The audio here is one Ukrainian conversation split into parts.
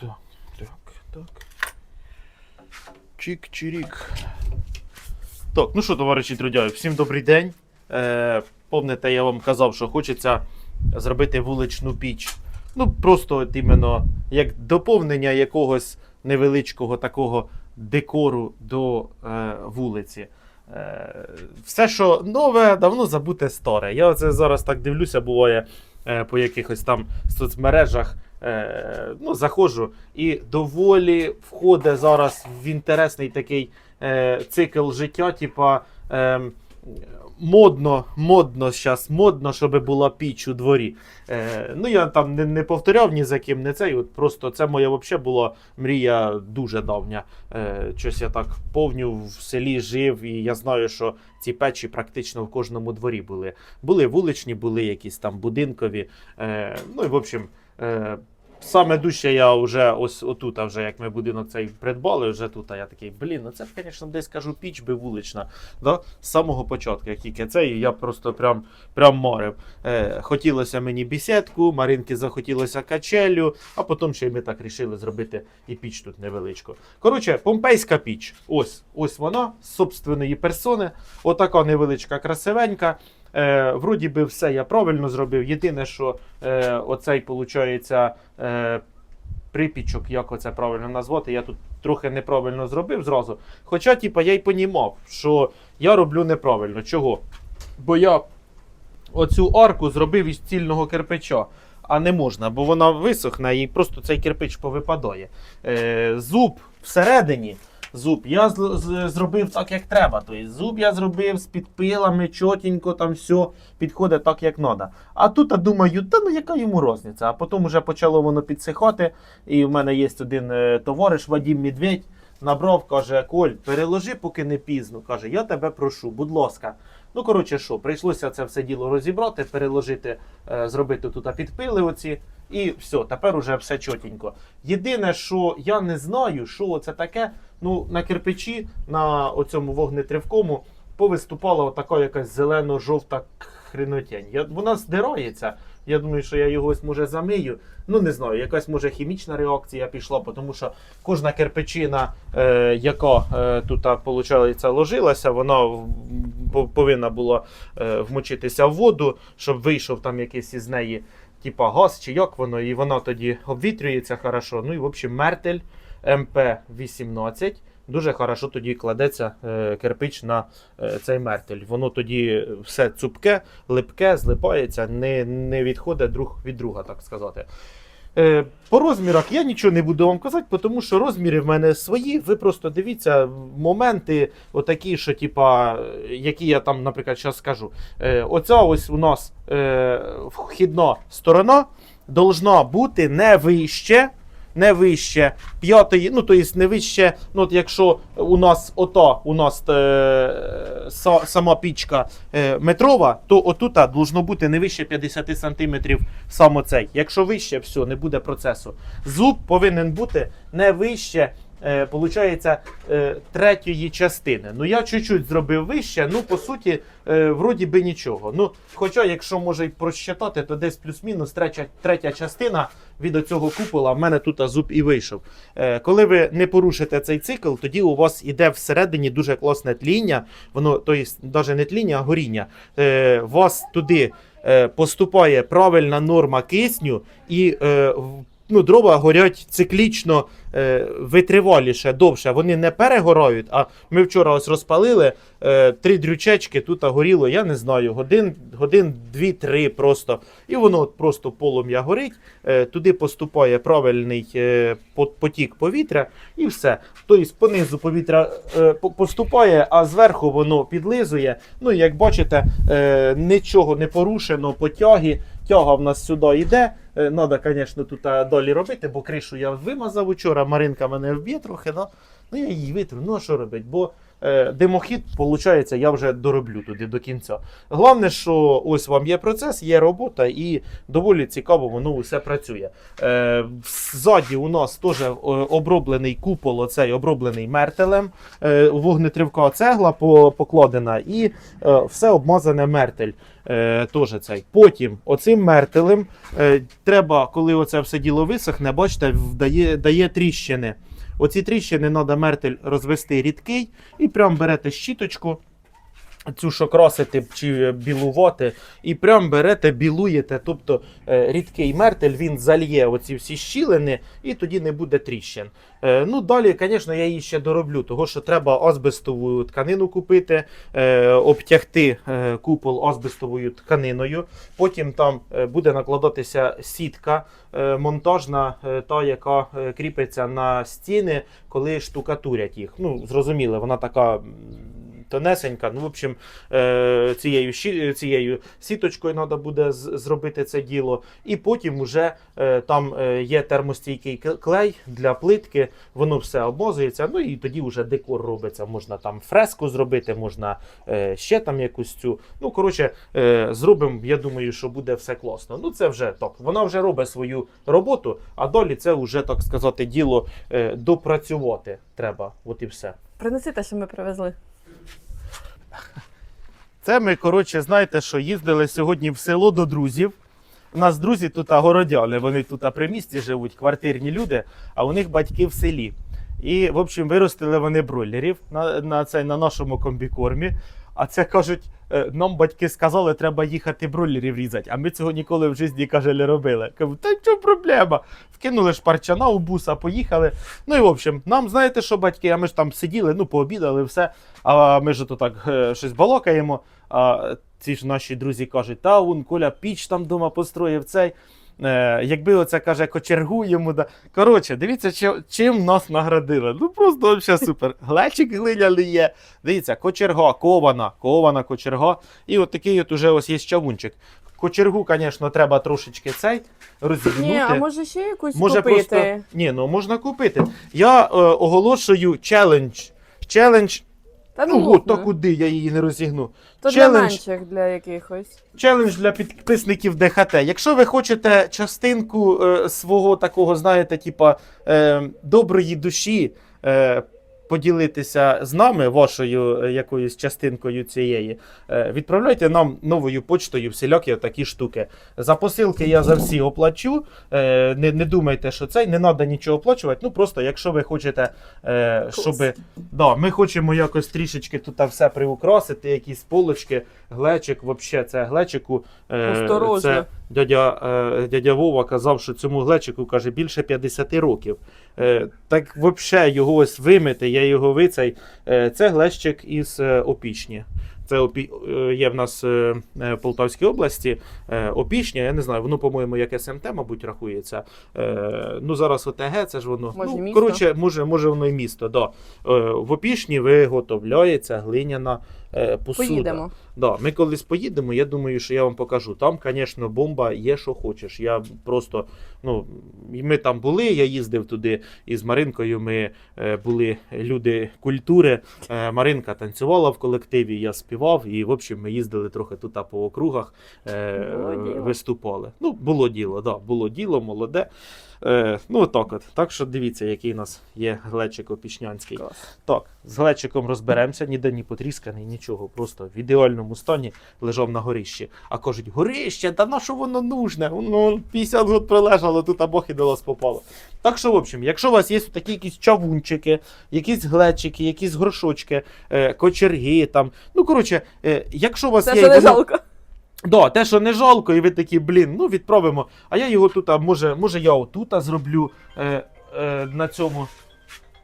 Так, так, так. Чик-чирік. Так, ну що, товариші трудяги, всім добрий день. Е, помните, я вам казав, що хочеться зробити вуличну піч. Ну, просто от іменно як доповнення якогось невеличкого такого декору до е, вулиці. Е, все, що нове, давно забуте старе. Я оце зараз так дивлюся, буває е, по якихось там соцмережах. Е, ну, заходжу і доволі входить зараз в інтересний такий е, цикл життя, типа. Е, Модно, модно зараз, модно, щоб була піч у дворі. Е, ну, я там не, не повторяв ні за ким, не цей. От просто це моя взагалі була мрія дуже давня. Е, щось я так повню в селі жив, і я знаю, що ці печі практично в кожному дворі були. Були вуличні, були якісь там будинкові. Е, ну і в общем. Е, Саме дужче я вже ось отут, а вже як ми будинок цей придбали, вже тут, а я такий, блін, ну це б, звісно, десь кажу, піч би вулична. З самого початку, як тільки це, і я просто прям, прям марив. Е, хотілося мені бісідку, Маринки захотілося качелю, а потім ще й ми так рішили зробити і піч тут невеличку. Коротше, помпейська піч. Ось, ось вона з собственної персони. Отака невеличка, красивенька. Е, вроді би все я правильно зробив. Єдине, що е, оцей, виходить, е, припічок, як оце правильно назвати, я тут трохи неправильно зробив зразу. Хоча, типа, я й понімав, що я роблю неправильно. Чого? Бо я оцю арку зробив із цільного кирпича. А не можна, бо вона висохне і просто цей кирпич повипадає. Е, зуб всередині. Зуб я з- зробив так, як треба. Тобто зуб я зробив з підпилами, чотенько, там все підходить так, як треба. А тут, я думаю, та ну яка йому різниця? А потім вже почало воно підсихати. І в мене є один е, товариш Вадим Медведь. Набрав, каже, Коль, переложи, поки не пізно. Каже, я тебе прошу, будь ласка. Ну, коротше, що, прийшлося це все діло розібрати, переложити, е, зробити тут підпили оці. І все, тепер уже все чотенько. Єдине, що я не знаю, що це таке. Ну, на кирпичі, на оцьому вогнетривкому, повиступала отака якась зелено-жовта хренотень. Я, вона здирається. Я думаю, що я його ось може замию. Ну не знаю, якась може хімічна реакція пішла, тому що кожна кирпичина, е, яка е, тут виходить, ложилася, вона повинна була е, вмочитися в воду, щоб вийшов там якийсь із неї, типа газ чи як воно, і воно тоді обвітрюється хорошо. Ну і в общем, мертель МП-18. Дуже хорошо тоді кладеться е, кирпич на е, цей мертель. Воно тоді все цупке, липке, злипається, не, не відходить друг від друга, так сказати. Е, по розмірах я нічого не буду вам казати, тому що розміри в мене свої. Ви просто дивіться моменти, отакі, що, типа, які я там, наприклад, зараз скажу. Е, оця ось у нас е, вхідна сторона должна бути не вище. Не вище п'ятої, ну то є не вище. Ну, от якщо у нас ота, у нас е, са- сама пічка е, метрова, то отута должно бути не вище 50 см саме цей. Якщо вище, все, не буде процесу. Зуб повинен бути не вище. Е, получається е, третьої частини. Ну я чуть-чуть зробив вище, ну по суті, е, вроді би нічого. Ну, хоча, якщо може й просчитати, то десь плюс-мінус третя, третя частина від оцього купола в мене тут зуб і вийшов. Е, коли ви не порушите цей цикл, тоді у вас іде всередині дуже класне тління, воно, тобто, навіть не тління, а горіння. Е, вас туди е, поступає правильна норма кисню і. Е, Ну, дрова горять циклічно е, витриваліше, довше. Вони не перегорають. А ми вчора ось розпалили е, три дрючечки, тут горіло, я не знаю, годин, годин дві-три просто. І воно от просто полум'я горить, е, туди поступає правильний е, потік повітря і все. Тобто понизу повітря е, поступає, а зверху воно підлизує. Ну, і як бачите, е, нічого не порушено, потяги. Тяга в нас сюди йде. Надо, звісно, тут долі робити, бо кришу я вимазав учора. Маринка мене вб'є трохи, ну, ну я її витру. Ну а що робити? Бо е, димохід, виходить, я вже дороблю туди до кінця. Головне, що ось вам є процес, є робота, і доволі цікаво, воно все працює. Е, ззаді у нас теж е, оброблений купол, оцей оброблений мертелем, е, вогнетривка цегла покладена, і е, все обмазане мертель. Е, цей. Потім оцим мертелем е, треба, коли оце все діло висохне, бачите, дає, дає тріщини. Оці тріщини треба мертель розвести рідкий і прям берете щіточку. Цю що красити чи білувати, і прям берете, білуєте. Тобто е, рідкий мертель він зальє оці всі щілини, і тоді не буде тріщин. Е, ну далі, звісно, я її ще дороблю, того що треба азбестову тканину купити, е, обтягти е, купол азбестовою тканиною. Потім там е, буде накладатися сітка е, монтажна, е, та яка е, кріпиться на стіни, коли штукатурять їх. Ну, зрозуміло, вона така. Тонесенька, ну, в общем, е, цією, цією сіточкою треба буде зробити це діло. І потім вже е, там е, є термостійкий клей для плитки, воно все обмозується. Ну і тоді вже декор робиться. Можна там фреску зробити, можна е, ще там якусь цю. Ну, коротше, е, зробимо. Я думаю, що буде все класно. Ну, це вже так. Вона вже робить свою роботу, а далі це вже, так сказати, діло е, допрацювати треба. От і все. Принеси те, що ми привезли. Це ми, коротше, знаєте, що їздили сьогодні в село до друзів. У нас друзі тут городяни, вони тут при місті живуть, квартирні люди, а у них батьки в селі. І, в общем, виростили вони бройлерів на, на, цей, на нашому комбікормі. А це кажуть, е, нам батьки сказали, треба їхати бройлерів різати. А ми цього ніколи в житті, каже, не робили. Кажу, та що проблема? Вкинули шпарчана у буса, поїхали. Ну і в общем, нам знаєте, що батьки, а ми ж там сиділи, ну пообідали, все. А ми ж то так е, щось балакаємо. А ці ж наші друзі кажуть, та он Коля піч там вдома построїв цей. Е, якби оце каже кочергу йому да. Коротше, дивіться, чи, чим нас наградили. Ну просто взагалі супер. Глечик глиняний є. Дивіться, кочерга, кована, кована кочерга. І от такий от уже ось є чавунчик. Кочергу, звісно, треба трошечки цей розігнути. Ні, а може ще якусь Може купити? просто. Ні, ну можна купити. Я е, оголошую челендж. Челендж. Та Ну, ну, от то куди я її не розігну. То для менших, для якихось. Челендж для підписників ДХТ. Якщо ви хочете частинку е, свого такого, знаєте, типа е, доброї душі. Е, Поділитися з нами вашою е, якоюсь частинкою цієї, е, відправляйте нам новою почтою всілякі такі штуки. За посилки я за всі оплачу. Е, не, не думайте, що це не треба нічого оплачувати. Ну просто якщо ви хочете, щоб Да, ми хочемо якось трішечки тут все приукрасити, якісь полочки, глечик, взагалі, це глечику. Е, Осторожно. це дядя, е, дядя Вова казав, що цьому глечику каже більше 50 років. Е, так взагалі його ось вимити, я його вицей. Це глечик із опічні. Це опі... є в нас в Полтавській області опішня, я не знаю, воно, по-моєму, як СМТ, мабуть, рахується. Ну, зараз ОТГ, це ж воно. Може, ну, коротше, може, може воно і місто, да. В опішні виготовляється глиняна посуда. Поїдемо. Да, ми колись поїдемо, я думаю, що я вам покажу. Там, звісно, бомба є, що хочеш. Я просто, ну, ми там були, я їздив туди із Маринкою. Ми е, були люди культури. Е, Маринка танцювала в колективі, я співав, і в общем ми їздили трохи тут по округах, е, Було діло. виступали. Ну, було діло, да, було діло, молоде. Е, ну, так от. Так що дивіться, який у нас є глечик опішнянський. Клас. Так, з глечиком розберемося, ніде не потрісканий, нічого. Просто в ідеальному стані лежав на горищі. А кажуть, горище, та на що воно нужне? Воно 50 років пролежало, тут або і до вас попало. Так що, в общем, якщо у вас є такі якісь чавунчики, якісь глечики, якісь горшочки, е, кочерги, там. Ну, коротше, е, якщо у вас Це є. що не воно- жалко. Да, те, що не жалко, і ви такі, блін, ну відправимо. А я його тут, а може, може я отута зроблю е, е, на цьому.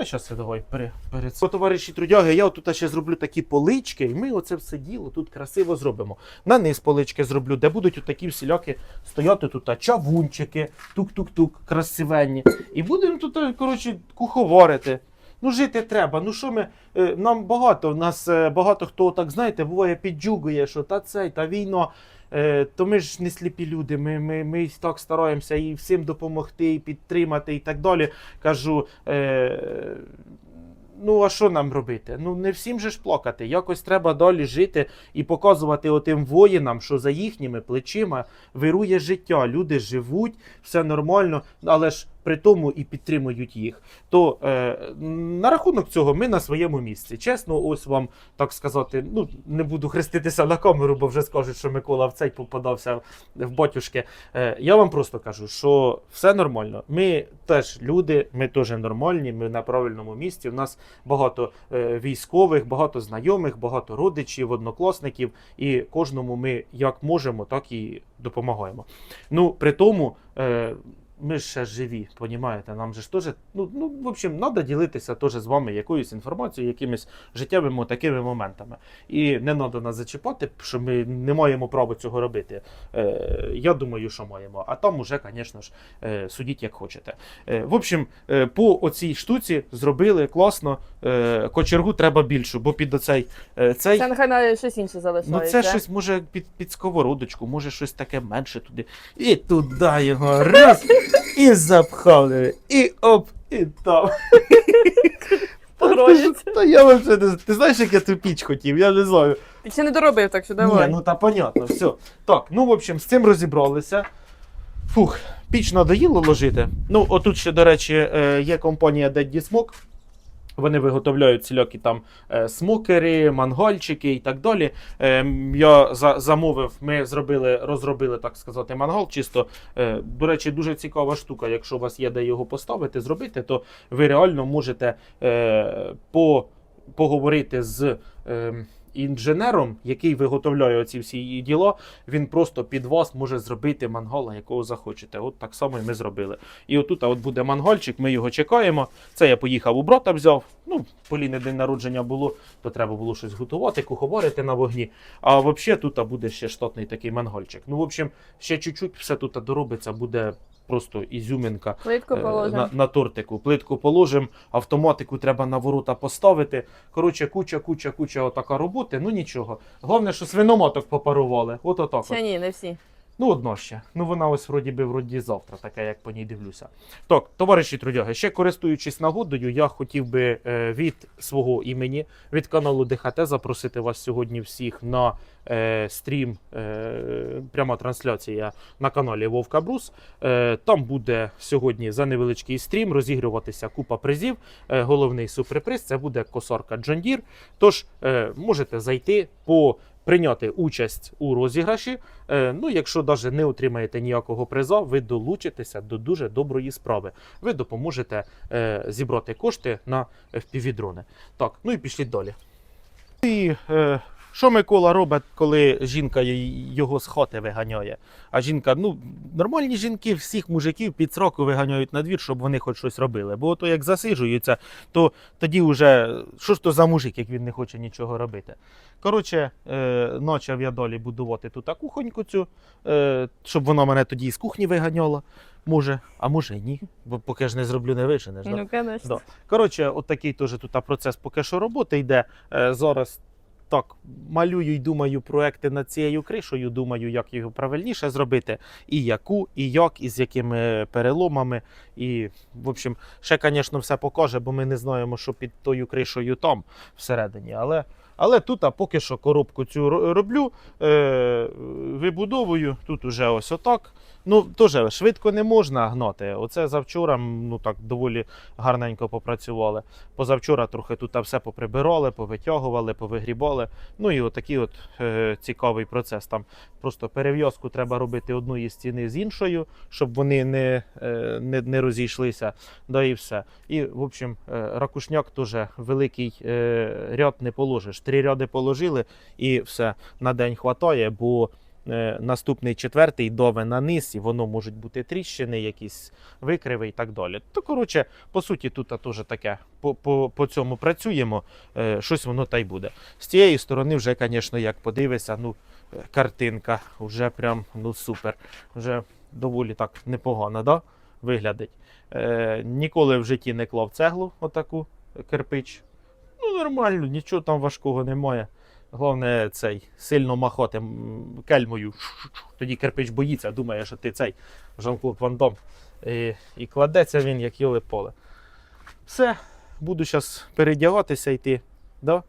Та щас я давай пере, перед. Товариші трудяги, я отут ще зроблю такі полички, і ми оце все діло тут красиво зробимо. На низ полички зроблю, де будуть отакі всілякі стояти тут а, чавунчики, тук-тук-тук, красивенні. І будемо тут, коротше, куховарити. Ну, жити треба. Ну що ми. е, Нам багато, в нас е, багато хто так, знаєте, буває підджугує, що та цей, та війна. Е, То ми ж не сліпі люди. Ми, ми, ми так стараємося і всім допомогти, і підтримати, і так далі. Кажу. Е, Ну, а що нам робити? Ну, не всім же ж плакати. Якось треба далі жити і показувати отим воїнам, що за їхніми плечима вирує життя. Люди живуть, все нормально, але ж при тому і підтримують їх. То е, на рахунок цього ми на своєму місці. Чесно, ось вам так сказати, ну не буду хреститися на камеру, бо вже скажуть, що Микола в цей попадався в батюшки. Е, я вам просто кажу, що все нормально. Ми теж люди, ми теж нормальні, ми на правильному місці. У нас багато е, військових, багато знайомих, багато родичів, однокласників, і кожному ми як можемо, так і допомагаємо. Ну, при тому. Е, ми ще живі, понімаєте? Нам же ж теж, ну, ну, в общем, треба ділитися теж з вами якоюсь інформацією, якимись життєвими такими моментами. І не треба нас зачіпати, що ми не маємо права цього робити. Е, я думаю, що маємо. А там уже, звісно ж, е, судіть як хочете. Е, в общем, е, по оцій штуці зробили класно. Е, кочергу треба більшу, бо під оцей е, цей. Це нехай на щось інше Ну, це щось може під, під сковородочку, може щось таке менше туди. І туди його раз, і запхали, і оп, і там. Та я вообще не Ти знаєш, як я ту піч хотів? Я не знаю. Ти ще не доробив, так що давай. Ні, ну та понятно, все. Так, ну в общем, з цим розібралися. Фух, піч надоїло ложити. Ну, отут ще, до речі, е, є компанія Daddy Smoke. Вони виготовляють всілякі там е, смокери, мангольчики і так далі. Е, я за, замовив, ми зробили, розробили, так сказати, мангал. Чисто, е, до речі, дуже цікава штука. Якщо у вас є де його поставити, зробити, то ви реально можете е, по, поговорити з. Інженером, який виготовляє ці всі її діла, він просто під вас може зробити мангала, якого захочете. От так само і ми зробили. І отут от буде мангальчик, ми його чекаємо. Це я поїхав у брата взяв. Ну, Поліни день народження було, то треба було щось готувати, куховарити на вогні. А взагалі тут буде ще штатний такий мангальчик. Ну, в общем, ще чуть-чуть все тут доробиться, буде просто ізюмінка Плитку Е. На, на тортику. Плитку положимо, автоматику треба на ворота поставити. Коротше, куча, куча, куча отака роботи. Ну нічого. Головне, що свиноматок попарували. От отак. Ще ні, не всі. Ну, одно ще. Ну вона ось вроді би вроді завтра, така як по ній дивлюся. Так, товариші трудяги, ще користуючись нагодою, я хотів би е, від свого імені, від каналу ДХТ запросити вас сьогодні всіх на е, стрім, е, пряма трансляція на каналі Вовка Брус. Е, там буде сьогодні за невеличкий стрім розігруватися купа призів. Е, головний суперприз це буде косарка Deere. Тож е, можете зайти по. Прийняти участь у розіграші. Е, ну, якщо навіть не отримаєте ніякого приза, ви долучитеся до дуже доброї справи. Ви допоможете е, зібрати кошти на FPV-дрони. Так, ну і пішли далі. І е, що Микола робить, коли жінка його з хати виганяє? А жінка, ну, нормальні жінки всіх мужиків під сроку виганяють на двір, щоб вони хоч щось робили. Бо то як засиджуються, то тоді вже що ж то за мужик, як він не хоче нічого робити. Коротше, е, почав я далі будувати тут кухоньку цю, е, щоб вона мене тоді із кухні виганяла. Може, а може і ні. Бо поки ж не зроблю, не виженеш. Да? Ну, звісно. Да. Коротше, от такий теж тут процес поки що роботи йде. Е, зараз так малюю і думаю проекти над цією кришею. Думаю, як його правильніше зробити, і яку, і як, і з якими переломами. І, в общем, ще, звісно, все покаже, бо ми не знаємо, що під тою кришею там всередині. Але, але тут а поки що коробку цю роблю, е, вибудовую. Тут уже ось отак. Ну, теж швидко не можна гнати. Оце завчора ну так доволі гарненько попрацювали. Позавчора трохи тут все поприбирали, повитягували, повигрібали. Ну і отакий от е, цікавий процес. Там просто перев'язку треба робити одної стіни з іншою, щоб вони не, е, не, не розійшлися. Да і все. І, в общем, е, ракушняк теж великий е, ряд не положиш. Три ряди положили і все на день хватає, бо наступний четвертий дове на низ, і воно можуть бути тріщини, якісь викриви і так далі. То, коротше, по суті, тут теж таке по, цьому працюємо, е, щось воно та й буде. З цієї сторони, вже, звісно, як подивишся, ну, е, картинка вже прям ну, супер. Вже доволі так непогано да? виглядить. Е, ніколи в житті не клав цеглу, отаку е, кирпич. Ну, нормально, нічого там важкого немає. Головне, цей сильно махати кельмою. Тоді кирпич боїться, думає, що ти цей Жан-Клод Ван Дом. І, і кладеться він, як йоле поле. Все. буду зараз передягатися йти. Да?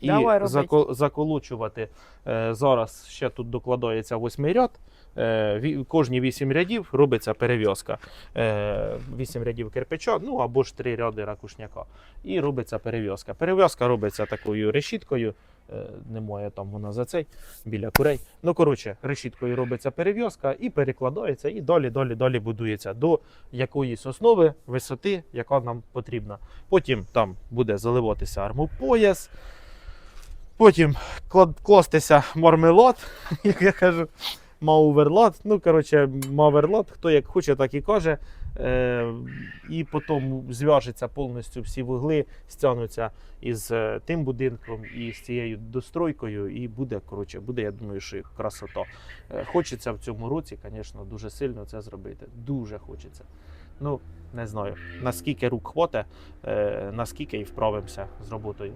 І Давай, зако- заколочувати. Е, зараз ще тут докладається восьмий ряд. Е, кожні вісім рядів робиться перев'язка. Е, вісім рядів кирпича, ну або ж три ряди ракушняка. І робиться перев'язка. Перев'язка робиться такою решіткою. Е, немає там вона за цей біля курей. Ну, коротше, решіткою робиться перев'язка і перекладається, і далі, далі, далі будується до якоїсь основи, висоти, яка нам потрібна. Потім там буде заливатися армопояс. Потім кластися мармелад, як я кажу, мауверлад. Ну, коротше, маверлад, хто як хоче, так і каже. Е, і потім зв'яжеться повністю всі вугли, стягнуться із е, тим будинком і з цією достройкою, і буде, коротше, буде, я думаю, що красота. Е, хочеться в цьому році, звісно, дуже сильно це зробити. Дуже хочеться. Ну, не знаю, наскільки рук хватить, е, наскільки і вправимося з роботою.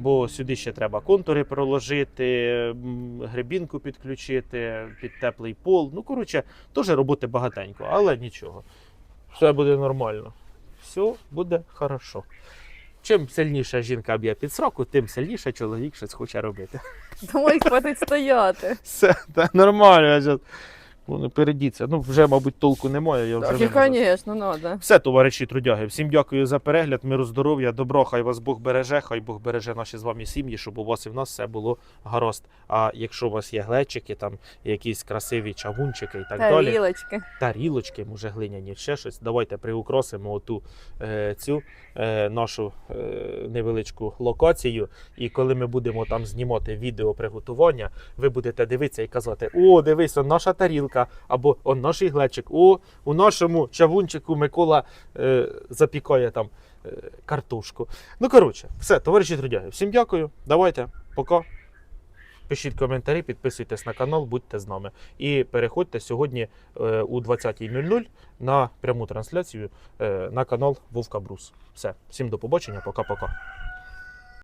Бо сюди ще треба контури проложити, гребінку підключити під теплий пол. Ну, коротше, теж роботи багатенько, але нічого. Все буде нормально. Все буде хорошо. Чим сильніша жінка б'є під сроку, тим сильніше чоловік щось хоче робити. Давай хватить стояти. Все, та нормально. Я зараз... Передіться. Ну, вже, мабуть, толку немає. Я вже Так, і, вимазався. звісно, надо. Все, товариші трудяги, всім дякую за перегляд, миру здоров'я, добро, хай вас Бог береже, хай Бог береже наші з вами сім'ї, щоб у вас і в нас все було гаразд. А якщо у вас є глечики, там якісь красиві чавунчики і так далі, Тарілочки. тарілочки, може глиняні, ще щось, давайте приукрасимо оту е, цю е, нашу е, невеличку локацію. І коли ми будемо там знімати відео приготування, ви будете дивитися і казати: О, дивись, он наша тарілка, або он наш глечик, о, у нашому чавунчику Микола е, запікає там е, картошку. Ну, коротше, все, товариші трудяги, всім дякую. Давайте, пока. Пишіть коментарі, підписуйтесь на канал, будьте з нами. І переходьте сьогодні е, у 20.00 на пряму трансляцію е, на канал Вовка Брус. Все, всім до побачення, пока-пока.